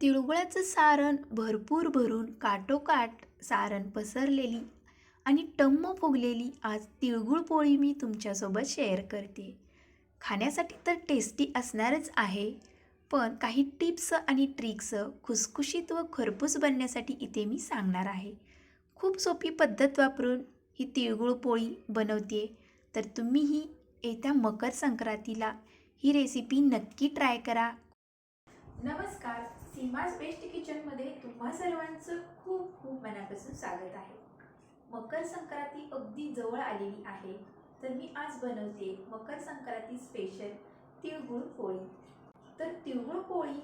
तिळगुळाचं सारण भरपूर भरून काटोकाट सारण पसरलेली आणि टम्म फुगलेली आज तिळगुळ पोळी मी तुमच्यासोबत शेअर करते. खाण्यासाठी तर टेस्टी असणारच आहे पण काही टिप्स आणि ट्रिक्स खुसखुशीत व खरपूस बनण्यासाठी इथे मी सांगणार आहे. खूप सोपी पद्धत वापरून ही तिळगुळ पोळी बनवते तर तुम्हीही येत्या मकर संक्रांतीला ही रेसिपी नक्की ट्राय करा. नमस्कार. सीमाज बेस्ट किचनमध्ये तुम्हा सर्वांचं खूप खूप मनापासून स्वागत आहे. मकर संक्रांती अगदी जवळ आलेली आहे तर मी आज बनवते मकर संक्रांती स्पेशल तिळगुळ पोळी. तर तिळगुळ पोळी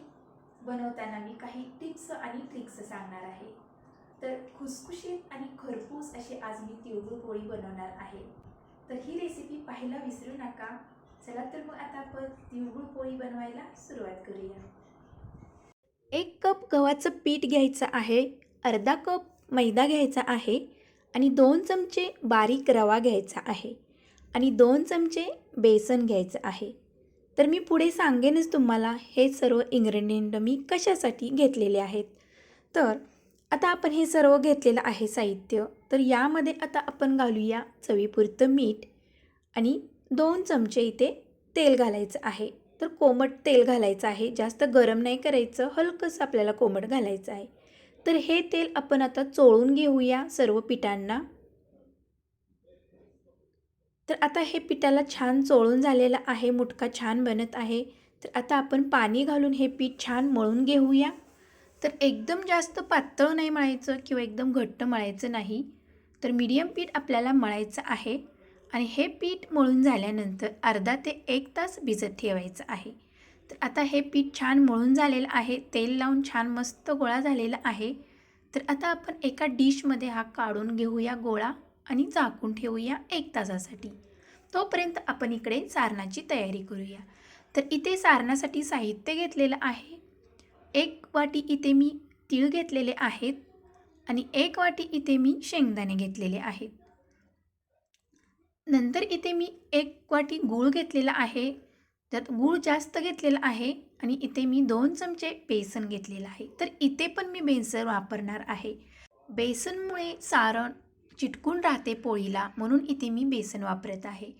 बनवताना मी काही टिप्स आणि ट्रिक्स सांगणार आहे. तर खुसखुशीत आणि खरपूस अशी आज मी तिळगुळ पोळी बनवणार आहे. तर ही रेसिपी पाहायला विसरू नका. चला तर मग आता आपण तिळगुळ पोळी बनवायला सुरुवात करूया. एक कप गव्हाचं पीठ घ्यायचं आहे अर्धा कप मैदा घ्यायचा आहे आणि दोन चमचे बारीक रवा घ्यायचा आहे आणि दोन चमचे बेसन घ्यायचं आहे. तर मी पुढे सांगेनच तुम्हाला हे सर्व इंग्रेडियंट मी कशासाठी घेतलेले आहेत. तर आता आपण हे सर्व घेतलेलं आहे साहित्य तर यामध्ये आता आपण घालूया चवीपुरतं मीठ आणि दोन चमचे इथे तेल घालायचं आहे. तर कोमट तेल घालायचं आहे. जास्त गरम नाही करायचं. हलकंसं आपल्याला कोमट घालायचं आहे. तर हे तेल आपण आता चोळून घेऊया सर्व पिठांना. तर आता हे पिठाला छान चोळून झालेलं आहे. मुटका छान बनत आहे. तर आता आपण पाणी घालून हे पीठ छान मळून घेऊया. तर एकदम जास्त पातळ नाही मळायचं किंवा एकदम घट्ट मळायचं नाही. तर मीडियम पीठ आपल्याला मळायचं आहे. आणि हे पीठ मळून झाल्यानंतर अर्धा ते एक तास भिजत ठेवायचं आहे. तर आता हे पीठ छान मळून झालेलं आहे तेल लावून छान मस्त गोळा झालेला आहे. तर आता आपण एका डिशमध्ये हा काढून घेऊया गोळा आणि झाकून ठेवूया एक तासासाठी. तोपर्यंत आपण इकडे सारणाची तयारी करूया. तर इथे सारणासाठी साहित्य घेतलेलं आहे. एक वाटी इथे मी तीळ घेतलेले आहेत आणि एक वाटी इथे मी शेंगदाणे घेतलेले आहेत. नंतर इथे मी एक वाटी गूळ घेतलेला आहे. त्यात गूळ जास्त घेतलेला आहे आणि इथे मी दोन चमचे बेसन घेतलेलं आहे. तर इथे पण मी बेसन वापरणार आहे. बेसनमुळे सारण चिटकून राहते पोळीला म्हणून इथे मी बेसन वापरत आहे.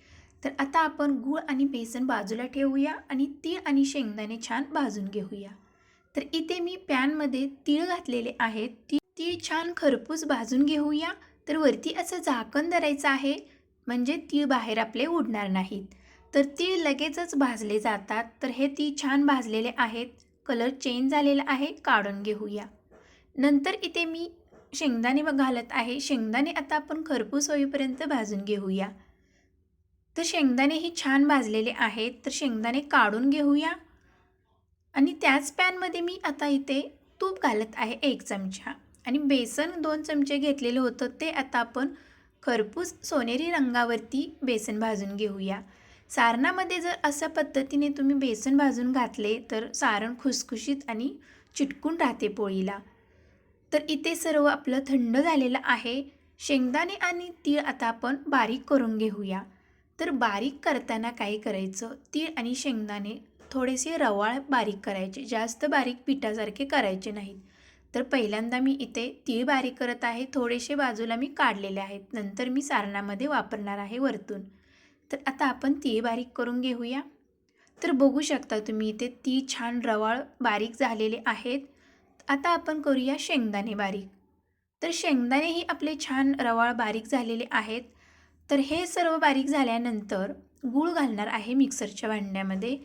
तर आता आपण गूळ आणि बेसन बाजूला ठेवूया आणि तीळ आणि शेंगदाणे छान भाजून घेऊया. तर इथे मी पॅनमध्ये तीळ घातलेले आहेत. ती तीळ छान खरपूस भाजून घेऊया. तर वरती असं झाकण धरायचं आहे. म्हणजे तीळ बाहेर आपले उडणार नाहीत. तर तीळ लगेचच भाजले जातात. तर हे ती छान भाजलेले आहेत. कलर चेंज झालेला आहे. काढून घेऊया. नंतर इथे मी शेंगदाणे घालत आहे. शेंगदाणे आता आपण खरपूस होईपर्यंत भाजून घेऊया. तर शेंगदाणे हे छान भाजलेले आहेत. तर शेंगदाणे काढून घेऊया. आणि त्याच पॅनमध्ये मी आता इथे तूप घालत आहे एक चमचा. आणि बेसन दोन चमचे घेतलेलं होतं. ते आता आपण खरपूस सोनेरी रंगावरती बेसन भाजून घेऊया. सारणामध्ये जर अशा पद्धतीने तुम्ही बेसन भाजून घातले तर सारण खुसखुशीत आणि चिटकून राहते पोळीला. तर इथे सर्व आपलं थंड झालेलं आहे. शेंगदाणे आणि तीळ आता आपण बारीक करून घेऊया. तर बारीक करताना काय करायचं? तीळ आणि शेंगदाणे थोडेसे रवाळ बारीक करायचे. जास्त बारीक पिठासारखे करायचे नाहीत. तर पहिल्यांदा मी इथे तीळ बारीक करत आहे. थोडेसे बाजूला मी काढलेले आहेत. नंतर मी सारणामध्ये वापरणार आहे वरतून. तर आता आपण तीळ बारीक करून घेऊया. तर बघू शकता तुम्ही इथे ती छान रवाळ बारीक झालेले आहेत. आता आपण करूया शेंगदाणे बारीक. तर शेंगदाणेही आपले छान रवाळ बारीक झालेले आहेत. तर हे सर्व बारीक झाल्यानंतर गूळ घालणार आहे मिक्सरच्या भांड्यामध्ये.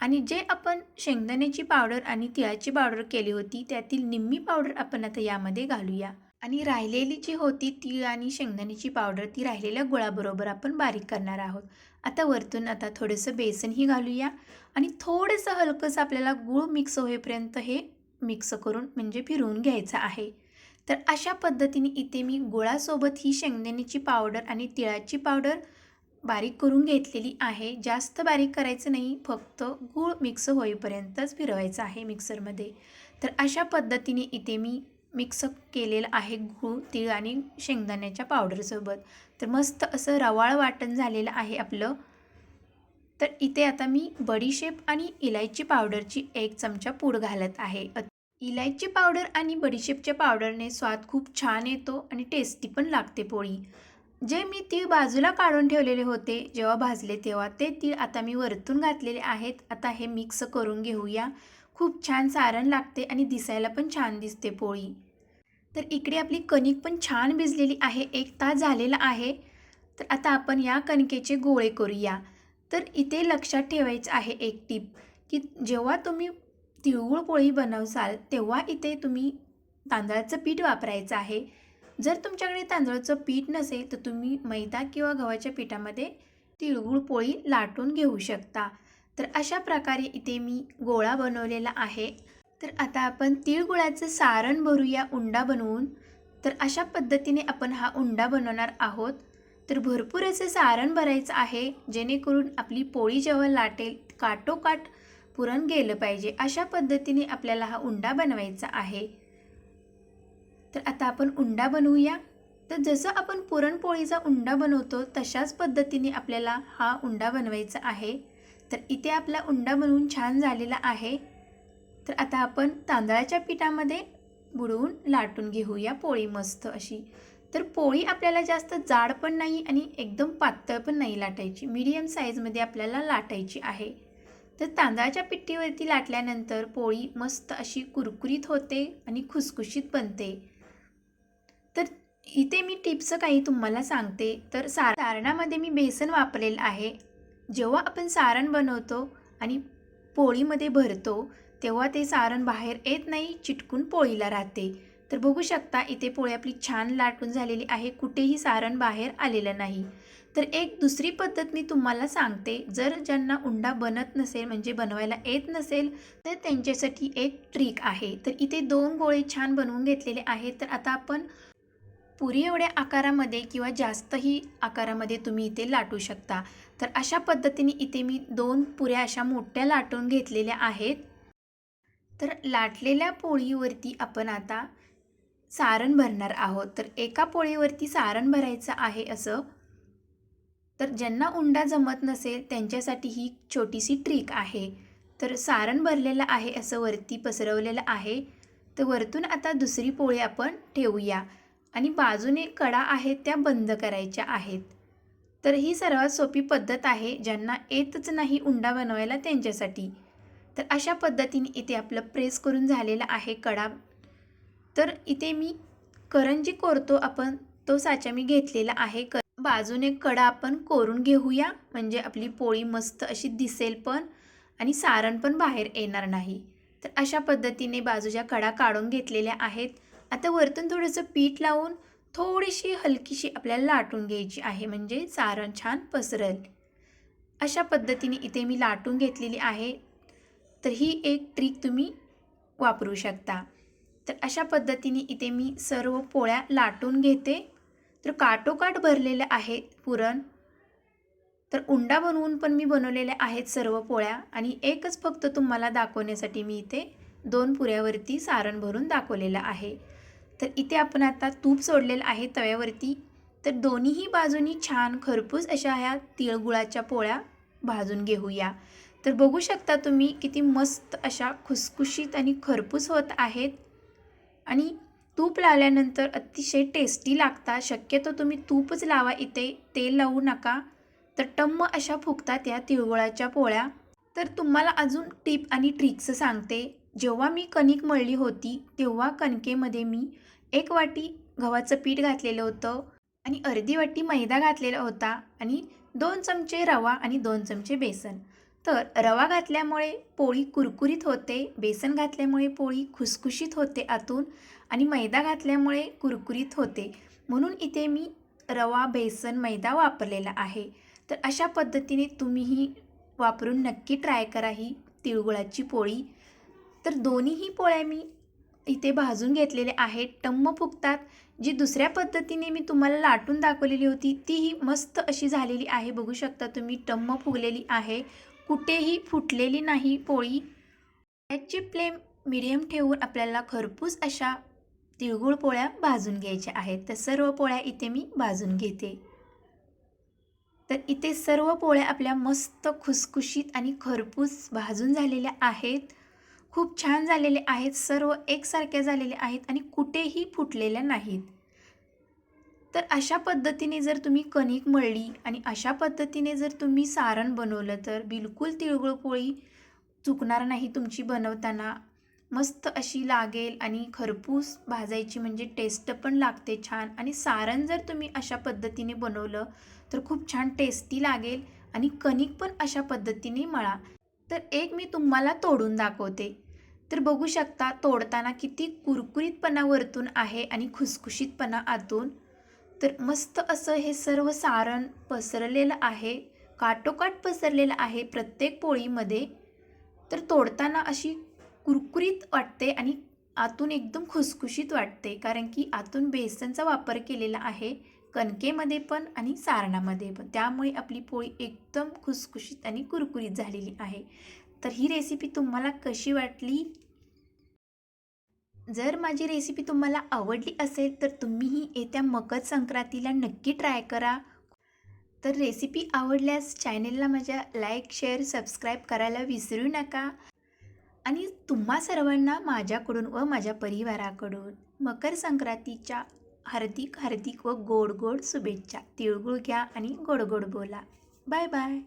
आणि जे आपण शेंगदाण्याची पावडर आणि तिळाची पावडर केली होती त्यातील निम्मी पावडर आपण आता यामध्ये घालूया. आणि राहिलेली जी होती तीळ आणि शेंगदाण्याची पावडर ती राहिलेल्या गुळाबरोबर आपण बारीक करणार आहोत. आता वरतून आता थोडंसं बेसनही घालूया आणि थोडंसं हलकंसं आपल्याला गूळ मिक्स होईपर्यंत हे मिक्स करून म्हणजे फिरवून घ्यायचं आहे. तर अशा पद्धतीने इथे मी गुळासोबत ही शेंगदाण्याची पावडर आणि तिळाची पावडर बारीक करून घेतलेली आहे. जास्त बारीक करायचं नाही फक्त गूळ मिक्स होईपर्यंतच फिरवायचं आहे मिक्सरमध्ये. तर अशा पद्धतीने इथे मी मिक्स केलेलं आहे गूळ तीळ आणि शेंगदाण्याच्या पावडरसोबत. तर मस्त असं रवाळ वाटण झालेलं आहे आपलं. तर इथे आता मी बडीशेप आणि इलायची पावडरची एक चमचा पूड घालत आहे. इलायची पावडर आणि बडीशेपच्या पावडरने स्वाद खूप छान येतो आणि टेस्टी पण लागते पोळी. जे मी तीळ बाजूला काढून ठेवलेले होते जेव्हा भाजले तेव्हा ते तीळ आता मी वरतून घातलेले आहेत. आता हे मिक्स करून घेऊया. खूप छान सारण लागते आणि दिसायला पण छान दिसते पोळी. तर इकडे आपली कणिक पण छान भिजलेली आहे. एक तास झालेला आहे. तर आता आपण या कणकेचे गोळे करूया. तर इथे लक्षात ठेवायचं आहे एक टीप की जेव्हा तुम्ही तिळगुळ पोळी बनवसाल तेव्हा इथे तुम्ही तांदळाचं पीठ वापरायचं आहे. जर तुमच्याकडे तांदळाचं पीठ नसेल तर तुम्ही मैदा किंवा गव्हाच्या पिठामध्ये तिळगुळ पोळी लाटून घेऊ शकता. तर अशा प्रकारे इथे मी गोळा बनवलेला आहे. तर आता आपण तिळगुळाचं सारण भरूया उंडा बनवून. तर अशा पद्धतीने आपण हा उंडा बनवणार आहोत. तर भरपूर असं सारण भरायचं आहे जेणेकरून आपली पोळी जेव्हा लाटेल काटोकाट पुरण गेलं पाहिजे. अशा पद्धतीने आपल्याला हा उंडा बनवायचा आहे. तर आता आपण उंडा बनवूया. तर जसं आपण पुरणपोळीचा उंडा बनवतो तशाच पद्धतीने आपल्याला हा उंडा बनवायचा आहे. तर इथे आपला उंडा बनवून छान झालेला आहे. तर आता आपण तांदळाच्या पिठामध्ये बुडवून लाटून घेऊया पोळी मस्त अशी. तर पोळी आपल्याला जास्त जाड पण नाही आणि एकदम पातळ पण नाही लाटायची. मीडियम साईजमध्ये आपल्याला लाटायची आहे. तर तांदळाच्या पिठीवरती लाटल्यानंतर पोळी मस्त अशी कुरकुरीत होते आणि खुसखुशीत बनते. इथे मी टिप्स काही तुम्हाला सांगते. तर सार सारणामध्ये मी बेसन वापरलेलं आहे. जेव्हा आपण सारण बनवतो आणि पोळीमध्ये भरतो तेव्हा ते सारण बाहेर येत नाही चिटकून पोळीला राहते. तर बघू शकता इथे पोळी आपली छान लाटून झालेली आहे. कुठेही सारण बाहेर आलेलं नाही. तर एक दुसरी पद्धत मी तुम्हाला सांगते. जर ज्यांना उंडा बनत नसेल म्हणजे बनवायला येत नसेल तर त्यांच्यासाठी एक ट्रिक आहे. तर इथे दोन गोळे छान बनवून घेतलेले आहेत. तर आता आपण पुरी एवढ्या आकारामध्ये किंवा जास्तही आकारामध्ये तुम्ही इथे लाटू शकता. तर अशा पद्धतीने इथे मी दोन पुऱ्या अशा मोठ्या लाटून घेतलेल्या आहेत. तर लाटलेल्या पोळीवरती आपण आता सारण भरणार आहोत. तर एका पोळीवरती सारण भरायचं आहे असं. तर ज्यांना उंडा जमत नसेल त्यांच्यासाठी ही छोटीशी ट्रिक आहे. तर सारण भरलेलं आहे असं वरती पसरवलेलं आहे. तर वरतून आता दुसरी पोळी आपण ठेवूया. आणि बाजूने कडा आहेत त्या बंद करायच्या आहेत. तर ही सर्वात सोपी पद्धत आहे ज्यांना येतच नाही उंडा बनवायला त्यांच्यासाठी. तर अशा पद्धतीने इथे आपलं प्रेस करून झालेलं आहे कडा. तर इथे मी करंजी कोरतो आपण तो साचा मी घेतलेला आहे. क बाजूने कडा आपण कोरून घेऊया म्हणजे आपली पोळी मस्त अशी दिसेल पण आणि सारण पण बाहेर येणार नाही. तर अशा पद्धतीने बाजूच्या कडा काढून घेतलेल्या आहेत. आता वरतून थोडंसं पीठ लावून थोडीशी हलकीशी आपल्याला लाटून घ्यायची आहे म्हणजे सारण छान पसरेल. अशा पद्धतीने इथे मी लाटून घेतलेली आहे. तर ही एक ट्रिक तुम्ही वापरू शकता. तर अशा पद्धतीने इथे मी सर्व पोळ्या लाटून घेते. तर काटोकाट भरलेल्या आहेत पुरण. तर उंडा बनवून पण मी बनवलेल्या आहेत सर्व पोळ्या आणि एकच फक्त तुम्हाला दाखवण्यासाठी मी इथे दोन पुऱ्यावरती सारण भरून दाखवलेलं आहे. तर इथे आपण आता तूप सोडलेलं आहे तव्यावरती. तर दोन्हीही बाजूनी छान खरपूस अशा ह्या तिळगुळाच्या पोळ्या भाजून घेऊया. तर बघू शकता तुम्ही किती मस्त अशा खुसखुशीत आणि खरपूस होत आहेत. आणि तूप लावल्यानंतर अतिशय टेस्टी लागतात. शक्यतो तुम्ही तूपच लावा इथे तेल लावू नका. तर टम्म अशा फुगतात या तिळगुळाच्या पोळ्या. तर तुम्हाला अजून टिप आणि ट्रिक्स सांगते. जेव्हा मी कणिक मळली होती तेव्हा कणकेमध्ये मी एक वाटी गव्हाचं पीठ घातलेलं होतं आणि अर्धी वाटी मैदा घातलेला होता आणि दोन चमचे रवा आणि दोन चमचे बेसन. तर रवा घातल्यामुळे पोळी कुरकुरीत होते बेसन घातल्यामुळे पोळी खुसखुशीत होते आतून आणि मैदा घातल्यामुळे कुरकुरीत होते. म्हणून इथे मी रवा बेसन मैदा वापरलेला आहे. तर अशा पद्धतीने तुम्हीही वापरून नक्की ट्राय करा ही तिळगुळाची पोळी. तर दोन्हीही पोळ्या मी इथे भाजून घेतलेले आहेत टम्म फुगतात. जी दुसऱ्या पद्धतीने मी तुम्हाला लाटून दाखवलेली होती तीही मस्त अशी झालेली आहे. बघू शकता तुम्ही टम्म फुगलेली आहे. कुठेही फुटलेली नाही पोळी. याची फ्लेम मिडियम ठेवून आपल्याला खरपूस अशा तिळगुळ पोळ्या भाजून घ्यायच्या आहेत. तर सर्व पोळ्या इथे मी भाजून घेते. तर इथे सर्व पोळ्या आपल्या मस्त खुसखुशीत आणि खरपूस भाजून झालेल्या आहेत. खूप छान झालेले आहेत सर्व एकसारखे झालेले आहेत आणि कुठेही फुटलेल्या नाहीत. तर अशा पद्धतीने जर तुम्ही कणिक मळली आणि अशा पद्धतीने जर तुम्ही सारण बनवलं तर बिलकुल तिळगुळ पोळी चुकणार नाही तुमची बनवताना. मस्त अशी लागेल आणि खरपूस भाजायची म्हणजे टेस्ट पण लागते छान आणि सारण जर तुम्ही अशा पद्धतीने बनवलं तर खूप छान टेस्टी लागेल आणि कणिक पण अशा पद्धतीने मळा. तर एक मी तुम्हाला तोडून दाखवते. तर बघू शकता तोडताना किती कुरकुरीतपणा वरतून आहे आणि खुसखुशीतपणा आतून. तर मस्त असं हे सर्व सारण पसरलेलं आहे काटोकाट पसरलेलं आहे प्रत्येक पोळीमध्ये. तर तोडताना अशी कुरकुरीत वाटते आणि आतून एकदम खुसखुशीत वाटते कारण की आतून बेसनचा वापर केलेला आहे कणकेमध्ये पण आणि सारणामध्ये पण. त्यामुळे आपली पोळी एकदम खुसखुशीत आणि कुरकुरीत झालेली आहे. तर ही रेसिपी तुम्हाला कशी वाटली? जर माझी रेसिपी तुम्हाला आवडली असेल तर तुम्हीही येत्या मकर संक्रांतीला नक्की ट्राय करा. तर रेसिपी आवडल्यास चॅनेलला माझ्या लाईक शेअर सबस्क्राईब करायला विसरू नका. आणि तुम्हा सर्वांना माझ्याकडून व माझ्या परिवाराकडून मकर संक्रांतीच्या हार्दिक हार्दिक व गोड गोड शुभेच्छा. तिळगुळ घ्या आणि गोड गोड बोला. Bye bye